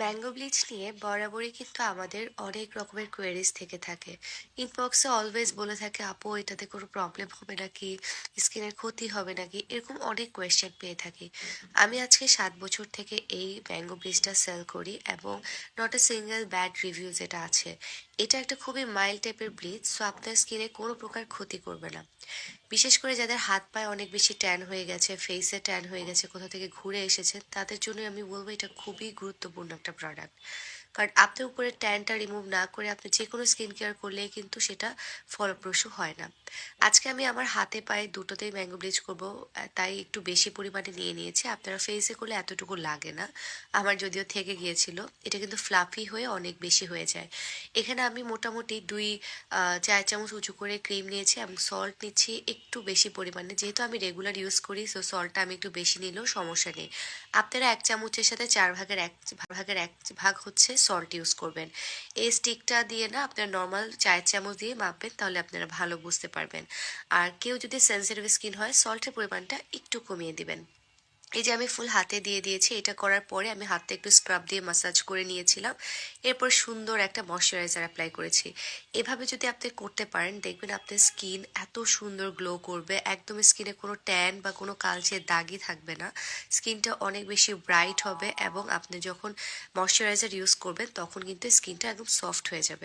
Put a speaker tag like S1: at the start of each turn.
S1: Mango bleach নিয়ে বরাবরই কিন্তু আমাদের অনেক রকমের কোয়েরিজ থেকে থাকে। ইনবক্সে অলওয়েজ বলে থাকে, আপু, এটাতে কোনো প্রবলেম হবে নাকি? স্কিনের ক্ষতি হবে নাকি? এরকম অনেক কোয়েশ্চেন পেয়ে থাকি। আমি আজকে সাত বছর থেকে এই ম্যাঙ্গো ব্লিচটা সেল করি এবং not a single bad review যেটা আছে, এটা একটা খুবই মাইল্ড টাইপের ব্লিচ সো আপনার স্কিনে কোনো প্রকার ক্ষতি করবে না। বিশেষ করে যাদের হাত পায়ে অনেক বেশি ট্যান হয়ে গেছে ফেসে ট্যান হয়ে গেছে, কোথা থেকে ঘুরে এসেছে, তাদের জন্য আমি বলব এটা খুবই গুরুত্বপূর্ণ একটা প্রোডাক্ট কারণ আপনার উপরে ট্যানটা রিমুভ না করে আপনি যে কোনো স্কিন কেয়ার করলেই কিন্তু সেটা ফলপ্রসূ হয় না। আজকে আমি আমার হাতে পায়ে দুটোতেই ম্যাঙ্গো ব্লিচ করব, তাই একটু বেশি পরিমাণে নিয়ে নিয়েছি। আপনারা ফেসে করলে এতটুকু লাগে না। আমার যদিও থেকে গিয়েছিল, এটা কিন্তু ফ্লাফি হয়ে অনেক বেশি হয়ে যায়। এখানে আমি মোটামুটি দুই চার চামচ উঁচু করে ক্রিম নিয়েছি এবং সল্ট নিচ্ছি। একটু বেশি পরিমাণে, যেহেতু আমি রেগুলার ইউজ করি সো সল্টটা আমি একটু বেশি নিলেও সমস্যা নেই। আপনারা এক চামচের সাথে চার ভাগের এক ভাগের এক ভাগ হচ্ছে সল্ট ইউজ করবেন। এই স্টিকটা দিয়ে না আপনারা নর্মাল চায়ের চামচ দিয়ে মাপবেন, তাহলে আপনারা ভালো বুঝতে পারবেন। আর কেউ যদি সেন্সিটিভ স্কিন হয় সল্টের পরিমাণটা একটু কমিয়ে দিবেন। এই যে আমি ফুল হাতে দিয়ে দিয়েছি, এটা করার পরে আমি হাতে একটু স্ক্রাব দিয়ে মাসাজ করে নিয়েছিলাম। এরপর সুন্দর একটা ময়শ্চারাইজার অ্যাপ্লাই করেছি। এভাবে যদি আপনি করতে পারেন, দেখবেন আপনার স্কিন এত সুন্দর গ্লো করবে। একদম স্কিনে কোনো ট্যান বা কোনো কালচে দাগই থাকবে না। স্কিনটা অনেক বেশি ব্রাইট হবে এবং আপনি যখন ময়শ্চারাইজার ইউজ করবেন, তখন কিন্তু স্কিনটা একদম সফট হয়ে যাবে।